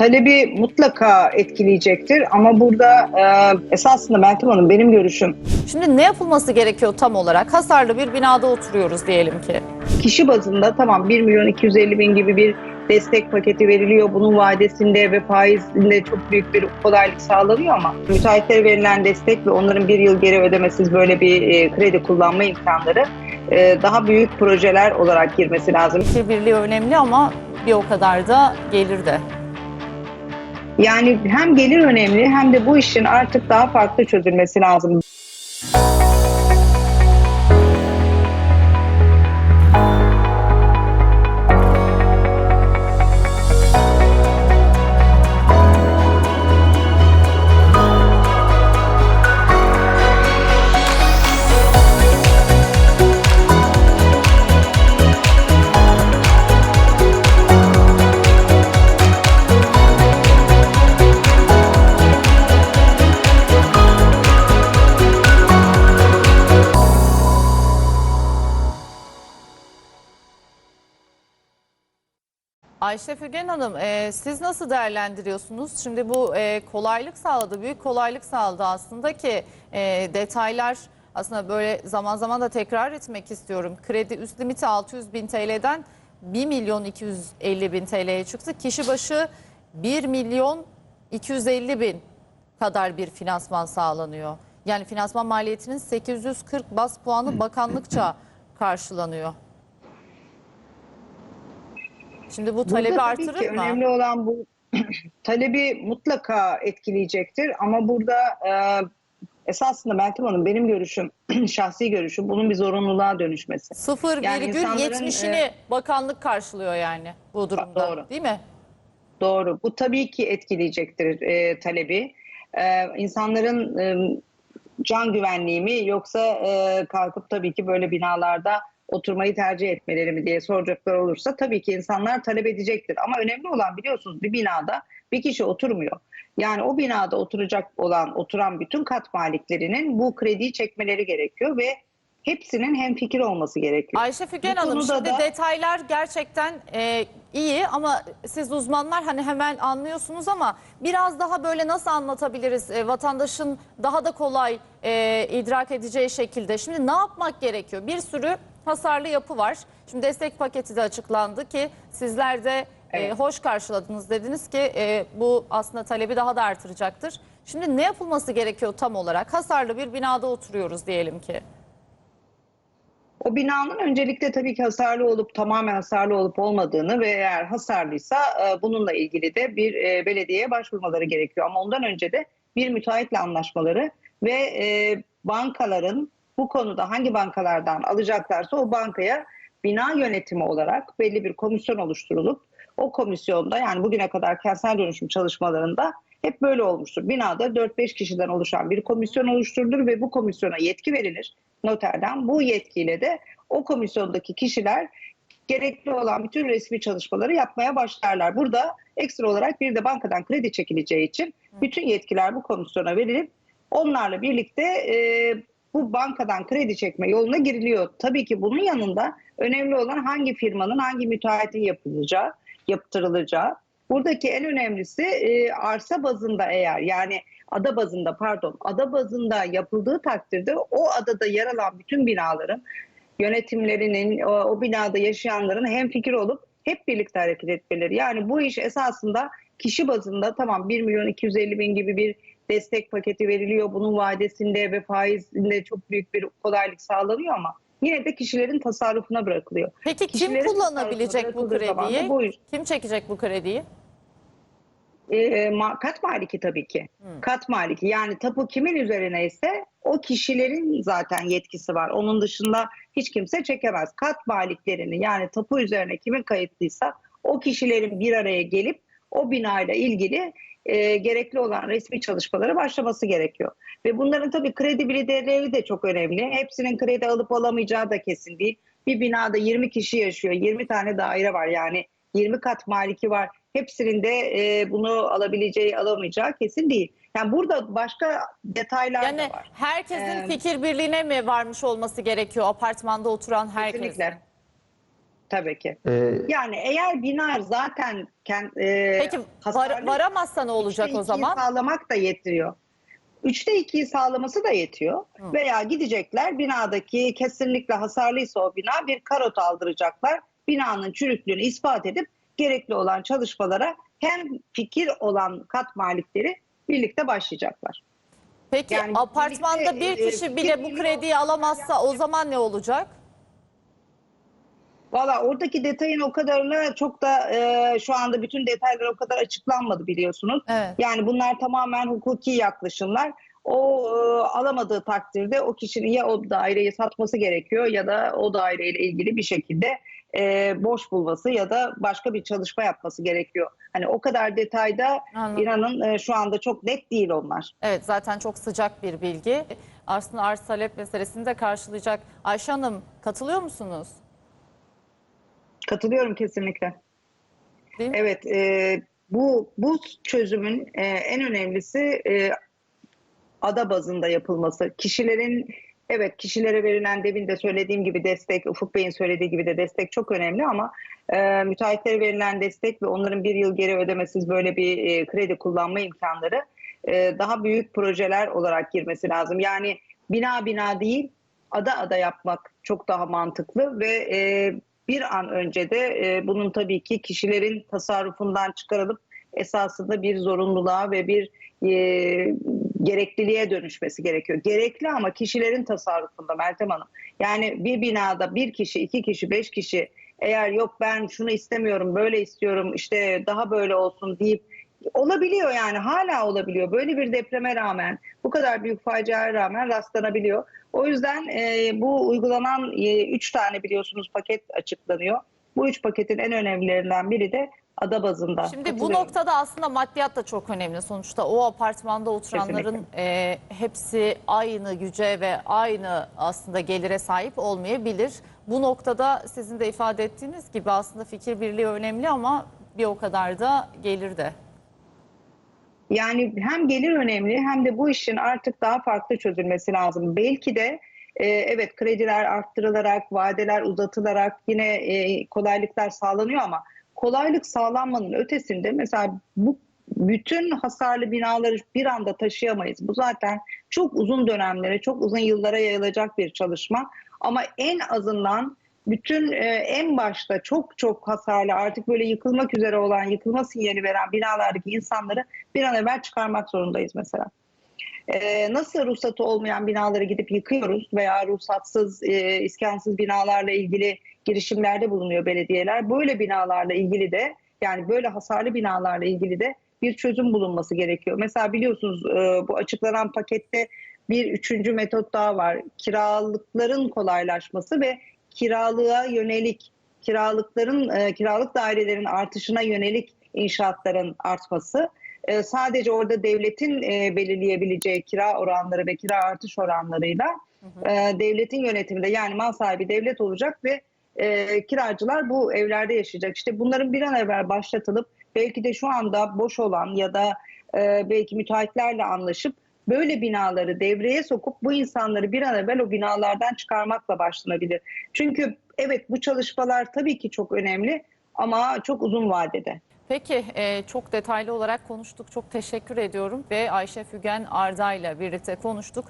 talebi mutlaka etkileyecektir ama burada e, esasında Meltem Hanım benim görüşüm Şimdi ne yapılması gerekiyor tam olarak? Hasarlı bir binada oturuyoruz diyelim ki. kişi bazında tamam 1 milyon 250 bin gibi bir destek paketi veriliyor. Bunun vadesinde ve faizinde çok büyük bir kolaylık sağlanıyor ama müteahhitlere verilen destek ve onların bir yıl geri ödemesiz böyle bir e, kredi kullanma imkanları e, daha büyük projeler olarak girmesi lazım. Fikir birliği önemli ama bir o kadar da gelir de. Yani hem gelir önemli hem de bu işin artık daha farklı çözülmesi lazım. Ayşe Fügen Hanım e, siz nasıl değerlendiriyorsunuz? Şimdi bu e, kolaylık sağladı, büyük kolaylık sağladı aslında ki e, detaylar aslında böyle zaman zaman da tekrar etmek istiyorum. Kredi üst limiti 600 bin TL'den 1 milyon 250 bin TL'ye çıktı. Kişi başı 1 milyon 250 bin kadar bir finansman sağlanıyor. Yani finansman maliyetinin 840 bas puanı bakanlıkça karşılanıyor. Şimdi bu talebi Burada tabii ki mı? Önemli olan bu talebi mutlaka etkileyecektir ama burada e, esasında Meltem Hanım benim görüşüm, şahsi görüşüm bunun bir zorunluluğa dönüşmesi. Sıfır Yani e, bakanlık karşılıyor yani bu durumda. Doğru. Değil mi? Doğru. Bu tabii ki etkileyecektir e, talebi. E, insanların e, can güvenliği mi yoksa e, kalkıp tabii ki böyle binalarda oturmayı tercih etmeleri mi diye soracaklar olursa tabii ki insanlar talep edecektir. Ama önemli olan biliyorsunuz bir binada bir kişi oturmuyor. Yani o binada oturacak olan, oturan bütün kat maliklerinin bu krediyi çekmeleri gerekiyor ve hepsinin hemfikir olması gerekiyor. Ayşe Fügen Bu Hanım şimdi da- detaylar gerçekten e, iyi ama siz uzmanlar hani hemen anlıyorsunuz ama biraz daha böyle nasıl anlatabiliriz e, vatandaşın daha da kolay e, idrak edeceği şekilde. Şimdi ne yapmak gerekiyor? Bir sürü hasarlı yapı var. Şimdi destek paketi de açıklandı ki sizler de e, Evet. hoş karşıladınız dediniz ki e, bu aslında talebi daha da artıracaktır. Şimdi ne yapılması gerekiyor tam olarak? Hasarlı bir binada oturuyoruz diyelim ki. O binanın öncelikle tabii ki hasarlı olup tamamen hasarlı olup olmadığını ve eğer hasarlıysa e, bununla ilgili de bir e, belediyeye başvurmaları gerekiyor. Ama ondan önce de bir müteahhitle anlaşmaları ve e, bankaların bu konuda hangi bankalardan alacaklarsa o bankaya bina yönetimi olarak belli bir komisyon oluşturulup o komisyonda yani bugüne kadar kentsel dönüşüm çalışmalarında hep böyle olmuştur. Binada 4-5 kişiden oluşan bir komisyon oluşturulur ve bu komisyona yetki verilir noterden. Bu yetkiyle de o komisyondaki kişiler gerekli olan bütün resmi çalışmaları yapmaya başlarlar. Burada ekstra olarak bir de bankadan kredi çekileceği için bütün yetkiler bu komisyona verilip onlarla birlikte e, bu bankadan kredi çekme yoluna giriliyor. Tabii ki bunun yanında önemli olan hangi firmanın hangi müteahhitin yapılacağı, yaptırılacağı. Buradaki en önemlisi e, arsa bazında eğer yani ada bazında pardon ada bazında yapıldığı takdirde o adada yer alan bütün binaların yönetimlerinin o, o binada yaşayanların hem fikir olup hep birlikte hareket etmeleri. Yani bu iş esasında kişi bazında tamam 1 milyon 250 bin gibi bir destek paketi veriliyor. Bunun vadesinde ve faizinde çok büyük bir kolaylık sağlanıyor ama yine de kişilerin tasarrufuna bırakılıyor. Peki kim Kişilerin kullanabilecek bu krediyi? bu Kim çekecek bu krediyi? E, ma- kat maliki tabii ki. Kat maliki yani tapu kimin üzerine ise o kişilerin zaten yetkisi var. Onun dışında hiç kimse çekemez. Kat maliklerini yani tapu üzerine kimin kayıtlıysa o kişilerin bir araya gelip o binayla ilgili e, gerekli olan resmi çalışmalara başlaması gerekiyor. Ve bunların tabii kredibiliteleri de çok önemli. Hepsinin kredi alıp alamayacağı da kesin değil. Bir binada 20 kişi yaşıyor, 20 tane daire var yani 20 kat maliki var. Hepsinin de e, bunu alabileceği, alamayacağı kesin değil. Yani burada başka detaylar Yani da var. herkesin Ee, fikir birliğine mi varmış olması gerekiyor apartmanda oturan herkesin? Kesinlikle. Tabii ki. Ee, Yani eğer bina zaten kend, e, Peki var, hasarlı- varamazsa ne olacak o zaman? sağlamak da yetiyor. Üçte ikiyi sağlaması da yetiyor. Veya gidecekler binadaki kesinlikle hasarlıysa o bina bir karot aldıracaklar. Binanın çürüklüğünü ispat edip gerekli olan çalışmalara hem fikir olan kat malikleri birlikte başlayacaklar. Peki Yani apartmanda birlikte, bir e, kişi bir bile bu krediyi alamazsa o zaman ne olacak? Valla oradaki detayın o kadarına çok da e, şu anda bütün detaylar o kadar açıklanmadı biliyorsunuz. Evet. Yani bunlar tamamen hukuki yaklaşımlar. O e, alamadığı takdirde o kişinin ya o daireyi satması gerekiyor ya da o daireyle ilgili bir şekilde e, boş bulması ya da başka bir çalışma yapması gerekiyor. Hani o kadar detayda Anladım. inanın e, şu anda çok net değil onlar. Evet zaten çok sıcak bir bilgi. Aslında arz talep meselesini de karşılayacak. Ayşe Hanım katılıyor musunuz? Katılıyorum kesinlikle. Değil mi? Evet, e, bu bu çözümün e, en önemlisi e, ada bazında yapılması. Kişilerin evet kişilere verilen demin de söylediğim gibi destek, Ufuk Bey'in söylediği gibi de destek çok önemli ama e, müteahhitlere verilen destek ve onların bir yıl geri ödemesiz böyle bir e, kredi kullanma imkanları e, daha büyük projeler olarak girmesi lazım. Yani bina bina değil, ada ada yapmak çok daha mantıklı ve e, bir an önce de e, bunun tabii ki kişilerin tasarrufundan çıkarılıp esasında bir zorunluluğa ve bir e, gerekliliğe dönüşmesi gerekiyor. Gerekli ama kişilerin tasarrufunda Meltem Hanım. Yani bir binada bir kişi, iki kişi, beş kişi eğer yok ben şunu istemiyorum, böyle istiyorum, işte daha böyle olsun deyip olabiliyor yani hala olabiliyor. Böyle bir depreme rağmen, bu kadar büyük faciaya rağmen rastlanabiliyor. O yüzden e, bu uygulanan 3 tane biliyorsunuz paket açıklanıyor. Bu üç paketin en önemlilerinden biri de ada bazında. Şimdi bu noktada aslında maddiyat da çok önemli. Sonuçta o apartmanda oturanların e, hepsi aynı güce ve aynı aslında gelire sahip olmayabilir. Bu noktada sizin de ifade ettiğiniz gibi aslında fikir birliği önemli ama bir o kadar da gelir de. Yani hem gelir önemli hem de bu işin artık daha farklı çözülmesi lazım. Belki de e, evet krediler arttırılarak, vadeler uzatılarak yine e, kolaylıklar sağlanıyor ama kolaylık sağlanmanın ötesinde mesela bu bütün hasarlı binaları bir anda taşıyamayız. Bu zaten çok uzun dönemlere, çok uzun yıllara yayılacak bir çalışma. Ama en azından bütün e, en başta çok çok hasarlı artık böyle yıkılmak üzere olan, yıkılma sinyali veren binalardaki insanları bir an evvel çıkarmak zorundayız mesela. Ee, nasıl ruhsatı olmayan binaları gidip yıkıyoruz veya ruhsatsız, e, iskansız binalarla ilgili girişimlerde bulunuyor belediyeler. Böyle binalarla ilgili de yani böyle hasarlı binalarla ilgili de bir çözüm bulunması gerekiyor. Mesela biliyorsunuz e, bu açıklanan pakette bir üçüncü metot daha var. Kiralıkların kolaylaşması ve kiralığa yönelik kiralıkların e, kiralık dairelerin artışına yönelik inşaatların artması. E, sadece orada devletin e, belirleyebileceği kira oranları ve kira artış oranlarıyla e, devletin yönetiminde yani mal sahibi devlet olacak ve e, kiracılar bu evlerde yaşayacak. İşte bunların bir an evvel başlatılıp belki de şu anda boş olan ya da e, belki müteahhitlerle anlaşıp böyle binaları devreye sokup bu insanları bir an evvel o binalardan çıkarmakla başlanabilir. Çünkü evet bu çalışmalar tabii ki çok önemli ama çok uzun vadede. Peki e, çok detaylı olarak konuştuk. Çok teşekkür ediyorum ve Ayşe Fügen Arda ile birlikte konuştuk.